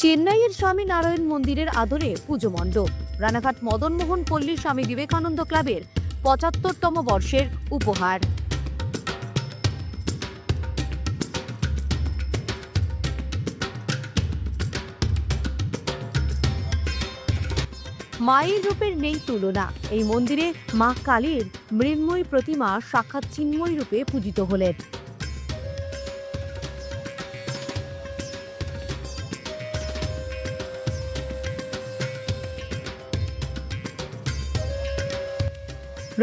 চেন্নাইয়ের স্বামী নারায়ণ মন্দিরের আদরে পুজো মণ্ডপ। রানাঘাট মদনমোহন পল্লী স্বামী বিবেকানন্দ ক্লাবের পঁচাত্তরতম বর্ষের উপহার। মায়ের রূপের নেই তুলনা। এই মন্দিরে মা কালীর মৃন্ময়ী প্রতিমা সাক্ষাৎ চিন্ময় রূপে পূজিত হলেন।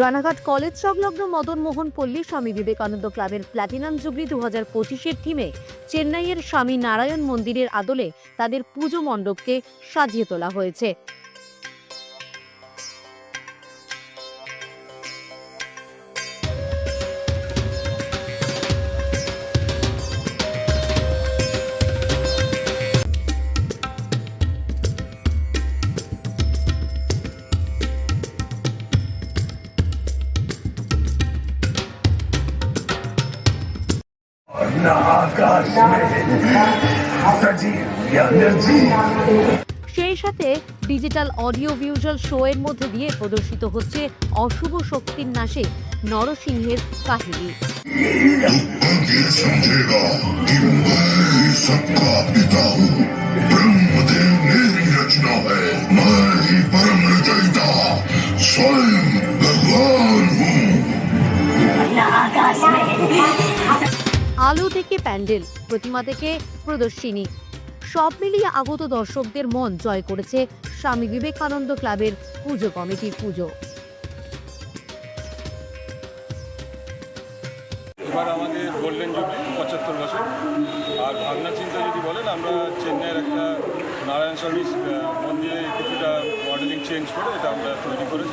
রানাঘাট কলেজ সংলগ্ন মদন মোহন পল্লী স্বামী বিবেকানন্দ ক্লাবের প্ল্যাটিনাম জুবলি দু হাজার পঁচিশের থিমে চেন্নাইয়ের স্বামী নারায়ণ মন্দিরের আদলে তাদের পুজো মণ্ডপকে সাজিয়ে তোলা হয়েছে। সেই সাথে ডিজিটাল অডিও ভিজুয়াল শো এর মধ্যে দিয়ে প্রদর্শিত হচ্ছে অশুভ শক্তির নাশে নরসিংহের কাহিনী ये समझेगा कि मैं ही सबका पिता हूँ ब्रह्मदेव मेरी रचना है मैं আলো থেকে প্যান্ডেল, প্রতিমা থেকে প্রদর্শিনী। সব মিলিয়ে আগত দর্শকদের মন জয় করেছে স্বামী বিবেকানন্দ ক্লাবের পুজো কমিটির পুজো। এবার আমাদের গোল্ডেন জুবলি পঁচাত্তর বছর। আর ভাবনা চিন্তা যদি বলেন, আমরা চেন্নাইয়ের একটা নারায়ণ স্বামী মন্দিরে কিছুটা মডেলিং চেঞ্জ করে এটা আমরা তৈরি করেছি।